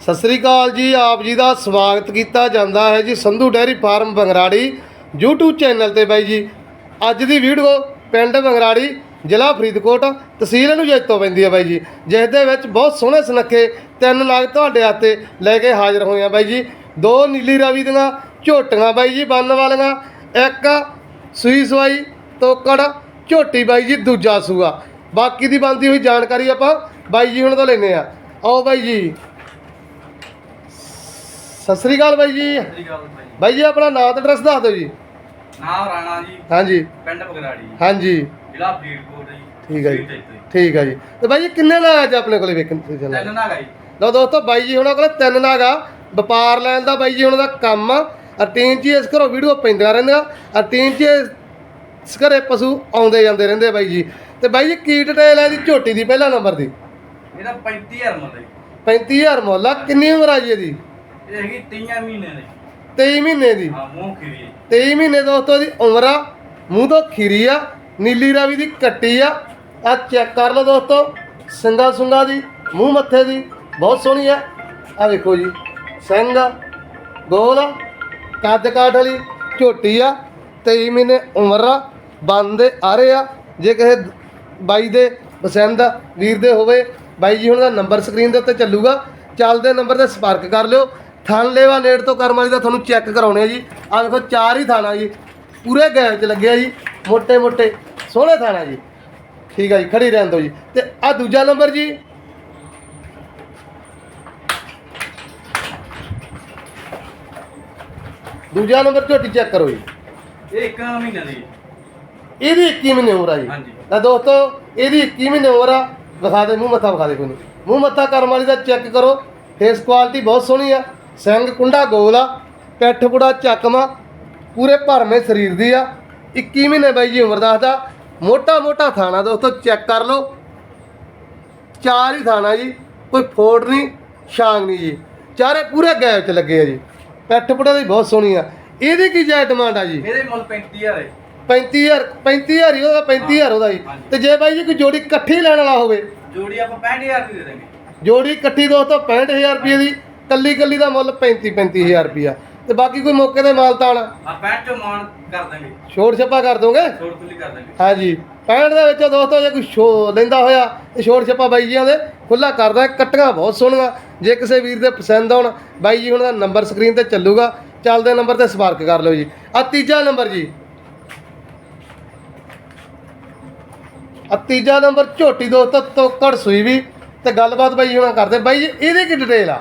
ਸਤਿ ਸ੍ਰੀ ਅਕਾਲ ਜੀ, ਆਪ ਜੀ ਦਾ ਸਵਾਗਤ ਕੀਤਾ ਜਾਂਦਾ ਹੈ ਜੀ Sandhu dairy farm Bangrari YouTube channel ਤੇ ਬਾਈ ਜੀ। ਅੱਜ ਦੀ ਵੀਡੀਓ ਪਿੰਡ ਬੰਗਰਾੜੀ, ਜ਼ਿਲ੍ਹਾ ਫਰੀਦਕੋਟ, ਤਹਿਸੀਲ ਨੂੰ ਜੈਤੋ ਪੈਂਦੀ ਹੈ ਬਾਈ ਜੀ। ਜਿਸ ਦੇ ਵਿੱਚ ਬਹੁਤ ਸੋਹਣੇ ਸੁਨੱਖੇ ਤਿੰਨ ਨਾਗ ਤੁਹਾਡੇ ਹੱਥੇ ਲੈ ਕੇ ਹਾਜ਼ਰ ਹੋਏ ਆ ਬਾਈ ਜੀ। ਦੋ ਨੀਲੀ ਰਾਵੀ ਦੀਆਂ ਝੋਟੀਆਂ ਬਾਈ ਜੀ ਬੰਨ ਵਾਲੀਆਂ, ਇੱਕ ਸੂਈ ਸਵਾਈ ਤੋਕੜ, ਝੋਟੀ ਬਾਈ ਜੀ, ਦੂਜਾ ਸੂਆ। ਬਾਕੀ ਦੀ ਬੰਦੀ ਹੋਈ ਜਾਣਕਾਰੀ ਆਪਾਂ ਬਾਈ ਜੀ ਹੁਣ ਤੋਂ ਲੈਨੇ ਆ ਆਓ ਬਾਈ ਜੀ। ਸਤਿ ਸ੍ਰੀ ਅਕਾਲ ਬਾਈ ਜੀ। ਸਤਿ ਸ਼੍ਰੀ ਅਕਾਲ ਭਾਈ ਬਾਈ ਜੀ ਆਪਣਾ ਨਾਮ ਤੇ ਐਡਰੈਸ ਦੱਸ ਦਿਓ ਜੀ। ਨਾਮ ਰਾਣਾ ਜੀ। ਹਾਂਜੀ। ਪਿੰਡ ਬਗਰਾੜੀ। ਹਾਂਜੀ। ਜ਼ਿਲ੍ਹਾ ਫਰੀਦਕੋਟ ਜੀ। ਠੀਕ ਹੈ ਜੀ। ਫਰੀਦ ਇੱਥੇ। ਠੀਕ ਹੈ ਜੀ। ਤੇ ਬਾਈ ਜੀ ਕਿੰਨੇ ਨਾਗ ਅੱਜ ਆਪਣੇ ਕੋਲੇ ਵੇਖਣ ਤੁਸੀਂ ਚੱਲੇ? ਤਿੰਨ ਨਾ ਗਈ ਲਓ ਦੋਸਤੋ ਬਾਈ ਜੀ ਉਹਨਾਂ ਕੋਲੇ ਤਿੰਨ ਨਾਗ ਆ ਵਪਾਰ ਲੈਣ ਦਾ ਬਾਈ ਜੀ ਉਹਨਾਂ ਦਾ ਕੰਮ ਆ। ਰੂਟੀਨ 'ਚ ਹੀ ਇਸ ਘਰੋਂ ਵੀਡੀਓ ਪੈਂਦੀਆਂ ਰਹਿੰਦੀਆਂ। ਰੂਟੀਨ 'ਚ ਇਸ ਘਰੇ ਪਸ਼ੂ ਆਉਂਦੇ ਜਾਂਦੇ ਰਹਿੰਦੇ ਆ ਬਾਈ ਜੀ। ਤੇ ਬਾਈ ਜੀ ਕੀ ਡਿਟੇਲ ਹੈ ਇਹਦੀ ਝੋਟੀ ਦੀ ਪਹਿਲਾ ਨੰਬਰ ਦੀ? ਇਹਦਾ 35000 ਮੁੱਲ ਹੈ 35000 ਮੁੱਲ ਆ। ਕਿੰਨੀ ਉਮਰ ਆ ਜੀ ਇਹਦੀ? ਇਹ ਹੈਗੀ 3 ਮਹੀਨੇ ਦੀ। 23 ਮਹੀਨੇ ਦੀ? ਹਾਂ ਮੂੰਹ ਖੀਰੀ 23 ਮਹੀਨੇ ਦੋਸਤੋ ਦੀ ਉਮਰ ਆ ਮੂੰਹ ਤੋਂ ਖੀਰੀ ਆ ਨੀਲੀ ਰਾਵੀ ਦੀ ਕੱਟੀ ਆ। ਆ ਚੈੱਕ ਕਰ ਲਓ ਦੋਸਤੋ ਸਿੰਗਾ ਸੁੰਗਾ ਦੀ ਮੂੰਹ ਮੱਥੇ ਦੀ ਬਹੁਤ ਸੋਹਣੀ ਆ। ਆ ਵੇਖੋ ਜੀ ਸਿੰਘ ਆ, ਗੋਲ ਆ, ਕੱਦ ਕਾਠ ਵਾਲੀ ਝੋਟੀ ਆ 23 ਮਹੀਨੇ ਉਮਰ ਆ ਬੰਦੇ ਆ ਰਹੇ ਆ। ਜੇ ਕਿਸੇ ਬਾਈ ਦੇ ਪਸੰਦ ਆ ਵੀਰ ਦੇ ਹੋਵੇ ਬਾਈ ਜੀ ਹੁਣ ਦਾ ਨੰਬਰ ਸਕਰੀਨ ਦੇ ਉੱਤੇ ਚੱਲੂਗਾ। ਚੱਲਦੇ ਨੰਬਰ ਤੇ ਸੰਪਰਕ ਕਰ ਲਿਓ। ਥਣ ਲੇਵਾ ਨੇੜ ਤੋਂ ਕਰਮ ਵਾਲੀ ਦਾ ਤੁਹਾਨੂੰ ਚੈੱਕ ਕਰਾਉਣੇ ਆ ਜੀ। ਆ ਦੇਖੋ ਚਾਰ ਹੀ ਥਾਣਾ ਜੀ। ਪੂਰੇ ਗੈਪ 'ਚ ਲੱਗਿਆ ਜੀ। ਮੋਟੇ ਮੋਟੇ ਸੋਹਣੇ ਥਾਣਾ ਜੀ। ਠੀਕ ਆ ਜੀ ਖੜੀ ਰਹਿਣ ਦਿਓ ਜੀ। ਤੇ ਆ ਦੂਜਾ ਨੰਬਰ ਜੀ। ਦੂਜਾ ਨੰਬਰ ਝੋਟੀ ਚੈੱਕ ਕਰੋ ਜੀ। ਇਹ ਇੱਕ ਮਹੀਨਾ ਦੀ ਇਹਦੀ 21 ਮਹੀਨੇ ਉਮਰ ਆ ਜੀ। ਹਾਂਜੀ। ਤਾਂ ਦੋਸਤੋ ਇਹਦੀ 21 ਮਹੀਨੇ ਉਮਰ ਆ। ਵਿਖਾ ਦੇ ਮੂੰਹ ਮੱਥਾ ਵਿਖਾ ਦੇ ਕੋਈ ਨੂੰ। ਮੂੰਹ ਮੱਥਾ ਕਰਮ ਵਾਲੀ ਦਾ ਚੈੱਕ ਕਰੋ। ਫੇਸ ਕੁਆਲਿਟੀ ਬਹੁਤ ਸੋਹਣੀ ਆ। ਸਿੰਘ ਕੁੰਡਾ ਗੋਲ ਆ ਪਿੱਠ ਪੁੜਾ ਚੱਕਮਾ ਪੂਰੇ ਭਰਮੇ ਸਰੀਰ ਦੀ ਆ। 21 ਮਹੀਨੇ ਬਾਈ ਜੀ ਉਮਰ ਦੱਸਦਾ ਮੋਟਾ ਮੋਟਾ ਥਾਣਾ ਦੋਸਤੋ ਚੈੱਕ ਕਰ ਲਓ। ਚਾਰ ਹੀ ਥਾਣਾ ਜੀ ਕੋਈ ਫੋੜ ਨਹੀਂ ਛਾਂਗ ਨਹੀਂ ਜੀ। ਚਾਰੇ ਪੂਰੇ ਗੈਪ 'ਚ ਲੱਗੇ ਆ ਜੀ। ਪਿੱਠ ਪੁੜਾ ਦੀ ਬਹੁਤ ਸੋਹਣੀ ਆ। ਇਹਦੀ ਕੀ ਜਾਇ ਡਿਮਾਂਡ ਆ ਜੀ? ਇਹਦੇ ਮੁੱਲ 35000 ਹੈ। 35000 35000 ਹੀ ਉਹਦਾ 35000 ਉਹਦਾ ਜੀ। ਤੇ ਜੇ ਬਾਈ ਜੀ ਕੋਈ ਜੋੜੀ ਇਕੱਠੀ ਲੈਣ ਵਾਲਾ ਹੋਵੇ? ਜੋੜੀ ਆਪਾਂ 65000 ਦੀ ਦੇ ਦਾਂਗੇ। ਜੋੜੀ ਇਕੱਠੀ ਦੋਸਤੋ 65000 ਰੁਪਏ ਦੀ। ਕੱਲੀ ਕੱਲੀ ਦਾ ਮੁੱਲ 35 35000 ਰੁਪਿਆ ਤੇ ਬਾਕੀ ਕੋਈ ਮੌਕੇ ਤੇ ਮਾਲ ਤਾਣ ਆ 65 ਚੋਂ ਮਾਨ ਕਰ ਦਾਂਗੇ। ਛੋੜ ਛੱਪਾ ਕਰ ਦੋਗੇ? ਛੋੜ ਤੁਲੀ ਕਰ ਦਾਂਗੇ। ਹਾਂਜੀ। 65 ਦੇ ਵਿੱਚ ਦੋਸਤੋ ਜੇ ਕੋਈ ਸ਼ੋ ਲੈਂਦਾ ਹੋਇਆ ਤੇ ਛੋੜ ਛੱਪਾ ਬਾਈ ਜੀਆਂ ਦੇ ਖੁੱਲਾ ਕਰਦਾ। ਕੱਟੀਆਂ ਬਹੁਤ ਸੋਹਣੀਆਂ। ਜੇ ਕਿਸੇ ਵੀਰ ਦੇ ਪਸੰਦ ਆਉਣ ਬਾਈ ਜੀ ਹੁਣ ਦਾ ਨੰਬਰ ਸਕਰੀਨ ਤੇ ਚੱਲੂਗਾ। ਚੱਲਦੇ ਨੰਬਰ ਤੇ ਸੰਪਰਕ ਕਰ ਲਓ ਜੀ। ਆ ਤੀਜਾ ਨੰਬਰ ਜੀ। ਆ ਤੀਜਾ ਨੰਬਰ ਝੋਟੀ ਦੋਸਤੋ ਤੋਕੜ ਸੂਈ ਵੀ। ਤੇ ਗੱਲਬਾਤ ਬਾਈ ਜੀ ਹੁਣ ਕਰਦੇ। ਬਾਈ ਜੀ ਇਹਦੀ ਕੀ ਡਿਟੇਲ ਆ?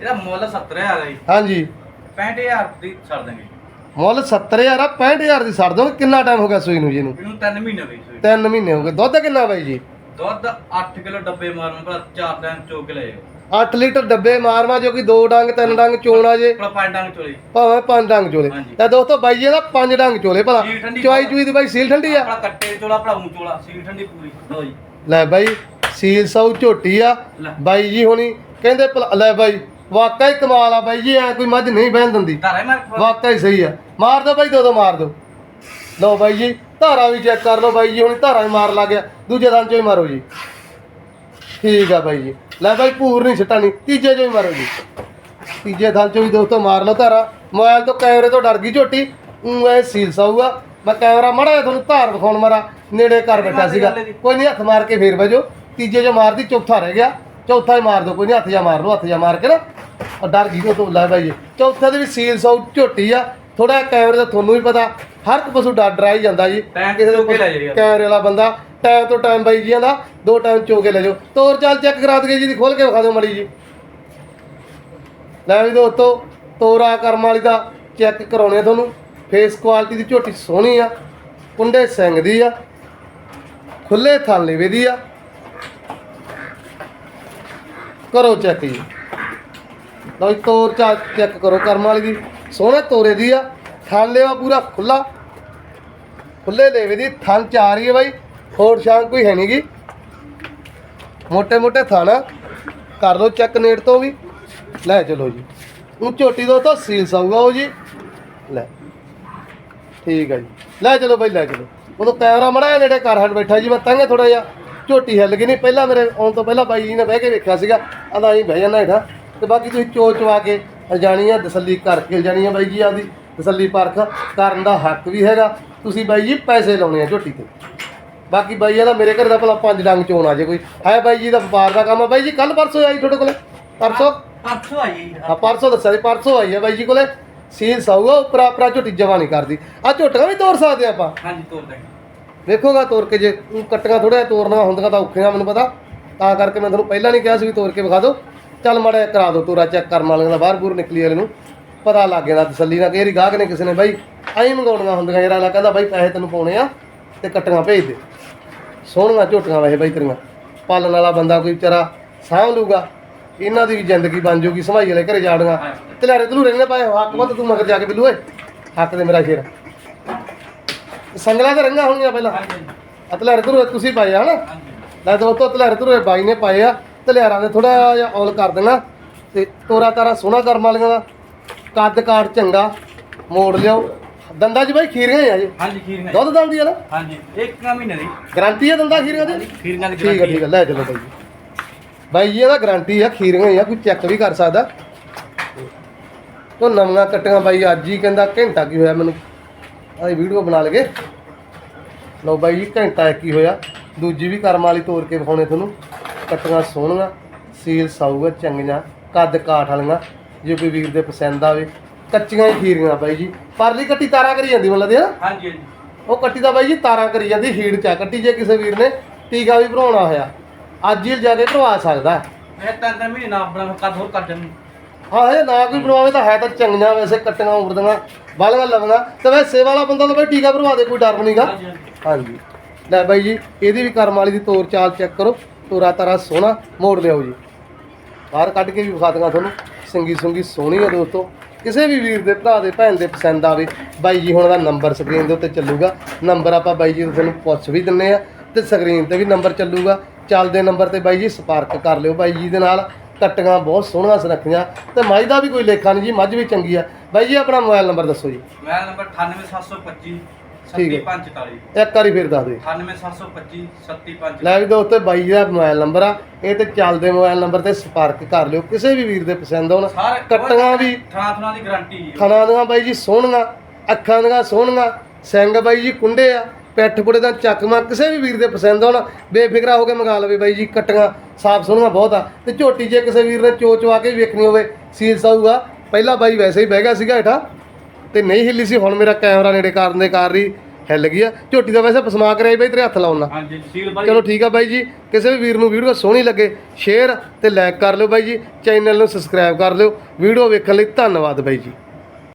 ਇਹਦਾ ਮੁੱਲ 70000 ਹੈ ਜੀ। ਹਾਂਜੀ। 65000 ਦੀ ਛੱਡ ਦਾਂਗੇ ਮੁੱਲ 70000 ਆ 65000 ਦੀ ਛੱਡ ਦੋਗੇ ਕਿੰਨਾ ਟਾਈਮ ਹੋ ਗਿਆ ਸੂਈ ਨੂੰ ਜੀ ਨੂੰ ਇਹਨੂੰ 3 ਮਹੀਨੇ ਹੋਈ ਸੂਈ 3 ਮਹੀਨੇ ਹੋ ਗਏ। ਦੁੱਧ ਕਿੰਨਾ ਬਾਈ ਜੀ? ਦੁੱਧ 8 ਕਿਲੋ ਡੱਬੇ ਮਾਰਨ ਪਰ 4 ਟਾਈਮ ਚੋਕ ਲਏ 8 ਲੀਟਰ ਡੱਬੇ ਮਾਰਵਾ ਜੋ ਕਿ ਦੋ ਡੰਗ ਤਿੰਨ ਡੰਗ ਚੋਣਾ ਜੇ। ਆਪਣਾ ਪੰਜ ਡੰਗ ਚੋਲੀ। ਭਾਵੇਂ ਪੰਜ ਡੰਗ ਚੋਲੇ। ਹਾਂਜੀ। ਤਾਂ ਦੋਸਤੋ ਬਾਈ ਜੀ ਦਾ ਪੰਜ ਡੰਗ ਚੋਲੇ ਭਲਾ। ਸੀਲ ਠੰਡੀ ਚੁਆਈ ਚੁਈ ਦੀ ਬਾਈ ਸੀਲ ਠੰਡੀ ਆ? ਆਪਣਾ ਕੱਟੇ ਚੋਲਾ ਭੜਾਉਂ ਚੋਲਾ। ਸੀਲ ਠੰਡੀ ਪੂਰੀ। ਲਓ ਜੀ। ਲੈ ਬਾਈ ਸੀਲ ਸੌ ਝੋਟੀ ਆ। ਲੈ। ਬਾਈ ਜੀ ਹੁਣੀ ਕਹਿੰਦੇ ਭਲਾ- ਲੈ ਬਾਈ। ਵਾਕਈ ਕਮਾਲ ਆ ਬਾਈ ਜੀ ਐ ਕੋਈ ਮੱਝ ਨਹੀਂ ਬਹਿਣ ਦਿੰਦੀ। ਧਾਰੇ ਮਾਰ ਵਾਕਈ ਸਹੀ ਆ। ਮਾਰ ਦੋ ਬਾਈ ਦੋ ਦੋ ਮਾਰ ਦੋ। ਲਓ ਬਾਈ ਜੀ ਧਾਰਾ ਵੀ ਚੈੱਕ ਕਰ ਲਓ ਬਾਈ ਜੀ ਹੁਣ ਧਾਰਾ ਵੀ ਮਾਰ ਲੱਗ ਗਿਆ। ਦੂਜੇ ਦੰਦ ਚੋਂ ਹੀ ਮਾਰੋ ਜੀ। ਠੀਕ ਆ ਬਾਈ ਜੀ। ਲੈ ਬਾਈ ਭੂਰ ਨਹੀਂ ਛਟਾਣੀ ਤੀਜੇ ਚੋਂ ਹੀ ਮਾਰੋ ਜੀ। ਤੀਜੇ ਦੰਦ ਚੋਂ ਵੀ ਦੋਸਤੋ ਮਾਰ ਲਓ ਧਾਰਾ। ਮੋਬਾਈਲ ਤੋਂ ਕੈਮਰੇ ਤੋਂ ਡਰ ਗਈ ਝੋਟੀ। ਊਂ ਐ ਸੀਲ ਸਾਊਗਾ। ਮੈਂ ਕੈਮਰਾ ਮੜਾ ਤੁਹਾਨੂੰ ਧਾਰ ਵਿਖਾਉਣ ਮਾਰਾ। ਨੇੜੇ ਕਰ ਬੈਠਾ ਸੀਗਾ। ਕੋਈ ਨਹੀਂ ਹੱਥ ਮਾਰ ਕੇ ਫੇਰ ਵਜੋ। ਤੀਜੇ ਜੋ ਮਾਰਦੀ ਚੌਥਾ ਰਹਿ ਗਿਆ। ਚੌਥਾ ਹੀ ਮਾਰ ਦੋ ਕੋਈ ਨਹੀਂ ਹੱਥ ਜਾ ਮਾਰ ਲਓ ਹੱਥ ਜਾ ਮਾਰ ਕੇ ਨਾ। ਉਹ ਡਰ ਗਈ ਤੋਂ ਲੈ ਬਾਈ ਜੀ? ਚੌਥੇ ਦੇ ਵੀ ਸੀਲ ਸਾਊ ਝੋਟੀ ਆ ਥੋੜਾ ਕੈਮਰੇ ਦਾ ਤੁਹਾਨੂੰ ਵੀ ਪਤਾ ਹਰ ਇੱਕ ਪਸ਼ੂ ਡਰ ਡਰਾ ਹੀ ਜਾਂਦਾ ਜੀ। ਟਾਈਮ ਕਿਸੇ ਚੋ ਕੇ ਦੇ ਲੈ ਜਾਈਏ ਕੈਮਰੇ ਵਾਲਾ ਬੰਦਾ ਟਾਈਮ ਤੋਂ ਟਾਈਮ ਬਾਈ ਜੀਆਂ ਦਾ ਦੋ ਟਾਈਮ ਚੋ ਕੇ ਲੈ ਜਾਓ। ਤੋਰ ਚਾਲ ਚੈੱਕ ਕਰਾ ਦਈਏ ਜੀ ਦੀ ਖੋਲ ਕੇ ਵਿਖਾ ਦਿਓ ਮੜੀ ਜੀ। ਲੈ ਵੀ ਦੋਸਤੋ ਤੋਰਾ ਕਰਮ ਵਾਲੀ ਦਾ ਚੈੱਕ ਕਰਾਉਣੇ ਆ ਤੁਹਾਨੂੰ। ਫੇਸ ਕੁਆਲਿਟੀ ਦੀ ਝੋਟੀ ਸੋਹਣੀ ਆ ਕੁੰਡੇ ਸਿੰਘ ਦੀ ਆ ਖੁੱਲੇ ਥਣ ਲੇਵੇ ਦੀ ਆ। ਕਰੋ ਚੈੱਕ ਜੀ। ਲਓ ਜੀ, ਤੋਰ ਚਾ ਚੈੱਕ ਕਰੋ ਕਰਨ ਵਾਲੀ। ਦੀ ਸੋਹਣੇ ਤੋਰੇ ਦੀ ਆ। ਥਣ ਲਿਆ ਪੂਰਾ ਖੁੱਲਾ ਖੁੱਲੇ ਲੇਵੇ ਦੀ ਥਣ ਚ ਆ ਰਹੀ ਹੈ ਬਾਈ। ਹੋਰ ਸ਼ਾਂ ਕੋਈ ਹੈ ਨਹੀਂ ਗੀ ਮੋਟੇ ਮੋਟੇ ਥਣ। ਕਰ ਲਓ ਚੈੱਕ ਨੇੜ ਤੋਂ ਵੀ। ਲੈ ਚਲੋ ਜੀ। ਉਹ ਝੋਟੀ ਦੋ ਤਾਂ ਸੀਲ ਸੌਗਾ ਉਹ ਜੀ। ਲੈ। ਠੀਕ ਹੈ ਜੀ। ਲੈ ਚਲੋ ਬਾਈ, ਲੈ ਚਲੋ। ਉਦੋਂ ਕੈਮਰਾ ਮੜਾ ਨੇੜੇ ਘਰ ਹਟ ਬੈਠਾ ਜੀ, ਮੈਂ ਤੰਗੇ ਥੋੜਾ ਜਿਹਾ ਝੋਟੀ ਹਿੱਲ ਗਈ ਨਹੀਂ ਪਹਿਲਾਂ ਮੇਰੇ ਆਉਣ ਤੋਂ ਪਹਿਲਾਂ ਬਾਈ ਜੀ ਨੇ ਬਹਿ ਕੇ ਵੇਖਿਆ ਸੀਗਾ। ਆਂਦਾ ਅਸੀਂ ਬਹਿ ਜਾਂਦਾ ਇਹਦਾ ਤੇ ਬਾਕੀ ਤੁਸੀਂ ਚੋ ਚਵਾ ਕੇ ਜਾਣੀ ਆ ਤਸੱਲੀ ਕਰਕੇ ਜਾਣੀ ਆ ਬਾਈ ਜੀ ਆਪਦੀ ਤਸੱਲੀ ਪਰਖ ਕਰਨ ਦਾ ਹੱਕ ਵੀ ਹੈਗਾ। ਤੁਸੀਂ ਬਾਈ ਜੀ ਪੈਸੇ ਲਾਉਣੇ ਆ ਝੋਟੀ ਤੇ। ਬਾਕੀ ਬਾਈ ਦਾ ਮੇਰੇ ਘਰ ਦਾ ਭਲਾ ਪੰਜ ਡੰਗ ਚੋਣ ਆ ਜੇ ਕੋਈ। ਹੈ ਬਾਈ ਜੀ ਦਾ ਵਪਾਰ ਦਾ ਕੰਮ ਆ। ਬਾਈ ਜੀ ਕੱਲ ਪਰਸੋਂ ਆਈ ਤੁਹਾਡੇ ਕੋਲੇ? ਪਰਸੋਂ? ਪਰਸੋਂ ਆਈ ਆ ਪਰਸੋਂ ਦੱਸਿਆ ਸੀ ਪਰਸੋਂ ਆਈ ਹੈ ਬਾਈ ਜੀ ਕੋਲੇ। ਸੀਲ ਸਾਊਗਾ ਉਪਰਾ ਉਪਰਾ ਝੋਟੀ ਜਮਾ ਨਹੀਂ ਕਰਦੀ। ਆ ਝੋਟੀਆਂ ਵੀ ਤੋੜ ਸਕਦੇ ਆਪਾਂ? ਹਾਂਜੀ ਤੋੜ ਦੇ ਵੇਖੋਗਾ ਤੋੜ ਕੇ ਜੇ ਊਂ ਕੱਟੀਆਂ ਥੋੜਾ ਜਿਹਾ ਤੋੜਨਾ ਹੁੰਦੀਆਂ ਤਾਂ ਔਖੀਆਂ ਮੈਨੂੰ ਪਤਾ। ਤਾਂ ਕਰਕੇ ਮੈਂ ਤੁਹਾਨੂੰ ਪਹਿਲਾਂ ਨਹੀਂ ਕਿਹਾ ਸੀ ਵੀ ਤੋੜ ਕੇ ਵਿਖਾ ਦਿਓ। ਚੱਲ ਮਾੜਾ ਕਰਾ ਦਿਓ ਤੋਰਾ ਚੈੱਕ ਕਰਨ ਵਾਲਿਆਂ ਦਾ ਬਾਹਰ ਬੂਰ ਨਿਕਲੀ ਵਾਲੇ ਨੂੰ। ਪਤਾ ਲੱਗ ਗਿਆ ਤਸੱਲੀ ਨਾਲ ਕਿਹੜੀ ਗਾਹਕ ਨੇ ਕਿਸੇ ਨੇ ਬਾਈ ਐਂ ਮੰਗਾਉਣੀਆਂ ਹੁੰਦੀਆਂ ਯਾਰ ਅਗਲਾ ਕਹਿੰਦਾ ਬਾਈ ਪੈਸੇ ਤੈਨੂੰ ਪਾਉਣੇ ਆ ਤੇ ਕੱਟੀਆਂ ਭੇਜ ਦੇ। ਸੋਹਣੀਆਂ ਝੋਟੀਆਂ ਵੈਸੇ ਬਾਈ ਤੇਰੀਆਂ। ਪਾਲਣ ਵਾਲਾ ਬੰਦਾ ਕੋਈ ਵਿਚਾਰਾ ਸਾਂਭ ਲੂਗਾ ਇਹਨਾਂ ਦੀ ਵੀ ਜ਼ਿੰਦਗੀ ਬਣ ਜਾਊਗੀ ਸਮਾਈ ਵਾਲੇ ਘਰੇ ਜਾੜੀਆਂ। ਤੇ ਲੈਰੇ ਤਲੂ ਰਹਿਣੇ ਪਾਏ ਹੱਕ ਵੱਧ ਤੂੰ ਮਗਰ ਜਾ ਕੇ ਬਿੱਲੂ ਓਏ। ਹੱਕ ਦੇ ਮੇਰਾ ਸ਼ੇਰ। ਸੰਗਲਾ ਤੇ ਰੰਗਾ ਹੋਣੀਆਂ ਪਹਿਲਾਂ। ਹਾਂਜੀ। ਅਤਲਹਿਰ ਤੁਰੇ ਤੁਸੀਂ ਪਾਏ ਆ ਹਨਾ? ਲੈ ਦੋਸਤੋ ਅਤਲਹਿਰ ਤੁਰੇ ਬਾਈ ਨੇ ਪਾਏ ਆ। ਤਲਿਆਰਾਂ ਦੇ ਥੋੜਾ ਜਿਹਾ ਔਲ ਕਰ ਦੇਣਾ ਤੇ ਤੋਰਾ ਤਾਰਾ ਸੋਹਣਾ ਕਰਮ ਵਾਲੀਆਂ ਦਾ। ਕੱਦ ਕਾਠ ਚੰਗਾ ਮੋੜ ਲਿਓ ਦੰਦਾਂ 'ਚ ਬਾਈ ਖੀਰੀਆਂ ਹੀ ਆ ਜੀ। ਹਾਂਜੀ ਖੀਰ ਨੇ ਦੁੱਧ ਦੰਦੀ ਆ ਨਾ? ਹਾਂਜੀ ਇੱਕ ਮਹੀਨੇ ਦੀ। ਗਾਰੰਟੀ ਆ ਦੰਦਾਂ ਖੀਰੀਆਂ ਦੀ? ਖੀਰੀਆਂ ਦੀ ਠੀਕ ਆ ਠੀਕ ਆ ਲੈ ਚਲੋ ਬਾਈ ਜੀ। ਬਾਈ ਜੀ ਇਹਦਾ ਗਾਰੰਟੀ ਆ ਖੀਰੀਆਂ ਹੀ ਆ ਕੋਈ ਚੈੱਕ ਵੀ ਕਰ ਸਕਦਾ। ਤੋ ਨਵੀਆਂ ਕੱਟੀਆਂ ਬਾਈ ਅੱਜ ਹੀ ਕਹਿੰਦਾ ਘੰਟਾ ਕੀ ਹੋਇਆ ਮੈਨੂੰ। ਆਹ ਵੀਡੀਓ ਬਣਾ ਲਗੇ ਲਓ ਬਾਈ ਜੀ ਘੰਟਾ ਹੀ ਹੋਇਆ। ਦੂਜੀ ਵੀ ਕਰਮ ਵਾਲੀ ਤੋੜ ਕੇ ਵਿਖਾਉਣੇ ਤੁਹਾਨੂੰ। ਕੱਟੀਆਂ ਸੋਹਣੀਆਂ ਸੀਲ ਸਾਊਗਾ ਚੰਗੀਆਂ ਕੱਦ ਕਾਠ ਵਾਲੀਆਂ ਜੇ ਕੋਈ ਵੀਰ ਦੇ ਪਸੰਦ ਆਵੇ। ਕੱਚੀਆਂ ਹੀ ਖੀਰੀਆਂ ਬਾਈ ਜੀ। ਪਰਲੀ ਕੱਟੀ ਤਾਰਾ ਕਰੀ ਜਾਂਦੀ ਮਤਲਬ ਦੀ ਹਾਂਜੀ ਹਾਂਜੀ। ਉਹ ਕੱਟੀ ਦਾ ਬਾਈ ਜੀ ਤਾਰਾਂ ਕਰੀ ਜਾਂਦੀ ਹੀੜ ਚਾ ਕੱਟੀ ਜੇ ਕਿਸੇ ਵੀਰ ਨੇ ਟੀਕਾ ਵੀ ਭਰਾਉਣਾ ਹੋਇਆ। ਅੱਜ ਹੀ ਜਾ ਕੇ ਭਰਵਾ ਸਕਦਾ। ਮੈਂ ਤਾਂ ਤਾਂ ਮਹੀਨੇ ਆਪਣਾ ਕੱਦ ਹੋਰ ਕਰ ਜਾਂਦੀ ਹਾਂ ਇਹ ਨਾ ਕੋਈ ਬਣਾਵੇ ਤਾਂ ਹੈ ਤਾਂ ਚੰਗੀਆਂ ਵੈਸੇ ਕੱਟੀਆਂ ਉਮਰਦੀਆਂ ਬਾਲੀਆਂ ਲਵੀਆਂ। ਤੇ ਵੈਸੇ ਸੇਵਾ ਵਾਲਾ ਬੰਦਾ ਤਾਂ ਬਾਈ ਟੀਕਾ ਭਰਵਾ ਦੇ ਕੋਈ ਡਰ ਨਹੀਂਗਾ ਹਾਂਜੀ। ਲੈ ਬਾਈ ਜੀ ਇਹਦੀ ਵੀ ਕਰਮ ਵਾਲੀ ਦੀ ਤੋਰ ਚਾਲ ਚੈੱਕ ਕਰੋ। ਤੋਰਾ ਤਾਰਾ ਸੋਹਣਾ ਮੋੜ ਲਿਆਓ ਜੀ। ਬਾਹਰ ਕੱਢ ਕੇ ਵੀ ਵਿਖਾ ਦਿੰਗਾ ਤੁਹਾਨੂੰ। ਸਿੰਗੀ ਸੁੰਗੀ ਸੋਹਣੀ ਹੈ ਦੋਸਤੋ। ਕਿਸੇ ਵੀ ਵੀਰ ਦੇ, ਭਰਾ ਦੇ, ਭੈਣ ਦੇ ਪਸੰਦ ਆਵੇ, ਬਾਈ ਜੀ ਹੁਣ ਦਾ ਨੰਬਰ ਸਕਰੀਨ ਦੇ ਉੱਤੇ ਚੱਲੂਗਾ। ਨੰਬਰ ਆਪਾਂ ਬਾਈ ਜੀ ਨੂੰ ਤੁਹਾਨੂੰ ਪੁੱਛ ਵੀ ਦਿੰਨੇ ਆ ਤੇ ਸਕਰੀਨ ਤੇ ਵੀ ਨੰਬਰ ਚੱਲੂਗਾ। ਚੱਲਦੇ ਨੰਬਰ ਤੇ ਬਾਈ ਜੀ ਸੰਪਰਕ ਕਰ ਲਿਓ ਬਾਈ ਜੀ ਦੇ ਨਾਲ। ਕੱਟੀਆਂ ਬਹੁਤ ਸੋਹਣੀਆਂ ਸੁਨੱਖੀਆਂ। ਤੇ ਮੱਝ ਦਾ ਵੀ ਕੋਈ ਲੇਖਾ ਨਹੀਂ ਜੀ, ਮੱਝ ਵੀ ਚੰਗੀ ਆ। ਬਾਈ ਜੀ ਆਪਣਾ ਮੋਬਾਈਲ ਨੰਬਰ ਦੱਸੋ ਜੀ। ਮੈਂ ਨੰਬਰ 98725 ਠੀਕ ਹੈ। 7544 ਇੱਕ ਵਾਰੀ ਫਿਰ ਦੱਸ ਦਿਓ 98725 75 ਲੈ ਵੀ ਦੋਸਤੋ ਬਾਈ ਜੀ ਦਾ ਮੋਬਾਈਲ ਨੰਬਰ ਆ। ਇਹ ਤੇ ਚੱਲਦੇ ਮੋਬਾਈਲ ਨੰਬਰ ਤੇ ਸੰਪਰਕ ਕਰ ਲਿਓ। ਕਿਸੇ ਵੀ ਵੀਰ ਦੇ ਪਸੰਦ ਸਾਰੇ ਕੱਟੀਆਂ ਵੀ। ਥਾਂ ਥਾਂ ਦੀ ਗਾਰੰਟੀ ਹੈ ਖਾਣਾ ਦੀਆਂ ਬਾਈ ਜੀ ਸੋਹਣੀਆਂ ਅੱਖਾਂ ਦੀਆਂ ਸੋਹਣੀਆਂ। ਸਿੰਘ ਬਾਈ ਜੀ ਕੁੰਡੇ ਆ ਪਿੱਠ ਪੁੜੇ ਦਾ ਚੱਕਮਾ ਕਿਸੇ ਵੀ ਵੀਰ ਦੇ ਪਸੰਦ ਆਉਣ ਬੇਫਿਕਰਾ ਹੋ ਕੇ ਮੰਗਾ ਲਵੇ ਬਾਈ ਜੀ। ਕੱਟੀਆਂ ਸਾਫ਼ ਸੋਹਣੀਆਂ ਬਹੁਤ ਆ। ਤੇ ਝੋਟੀ ਜੇ ਕਿਸੇ ਵੀਰ ਨੇ ਚੋ ਚਵਾ ਕੇ ਵੇਖਣੀ ਹੋਵੇ ਸੀਲ ਸਾਊਗਾ। ਪਹਿਲਾਂ ਬਾਈ ਵੈਸੇ ਹੀ ਬਹਿ ਗਿਆ ਸੀਗਾ ਹੇਠਾਂ। ਤੇ ਨਹੀਂ ਹਿੱਲੀ ਸੀ ਹੁਣ ਮੇਰਾ ਕੈਮਰਾ ਨੇੜੇ ਕਰਨ ਦੇ ਕਾਰਨ ਹੀ ਹਿੱਲ ਗਈ ਆ। ਝੋਟੀ ਦਾ ਵੈਸੇ ਪਸਮਾ ਕਰਿਆ ਬਾਈ ਤੇਰੇ ਹੱਥ ਲਾਉਣ ਨਾਲ ਹਾਂਜੀ ਸੀਲ ਬਾਈ। ਚਲੋ ਠੀਕ ਆ ਬਾਈ ਜੀ ਕਿਸੇ ਵੀ ਵੀਰ ਨੂੰ ਵੀਡੀਓ ਸੋਹਣੀ ਲੱਗੇ ਸ਼ੇਅਰ ਤੇ ਲਾਈਕ ਕਰ ਲਿਓ ਬਾਈ ਜੀ ਚੈਨਲ ਨੂੰ ਸਬਸਕ੍ਰਾਈਬ ਕਰ ਲਿਓ। ਵੀਡੀਓ ਵੇਖਣ ਲਈ ਧੰਨਵਾਦ ਬਾਈ ਜੀ।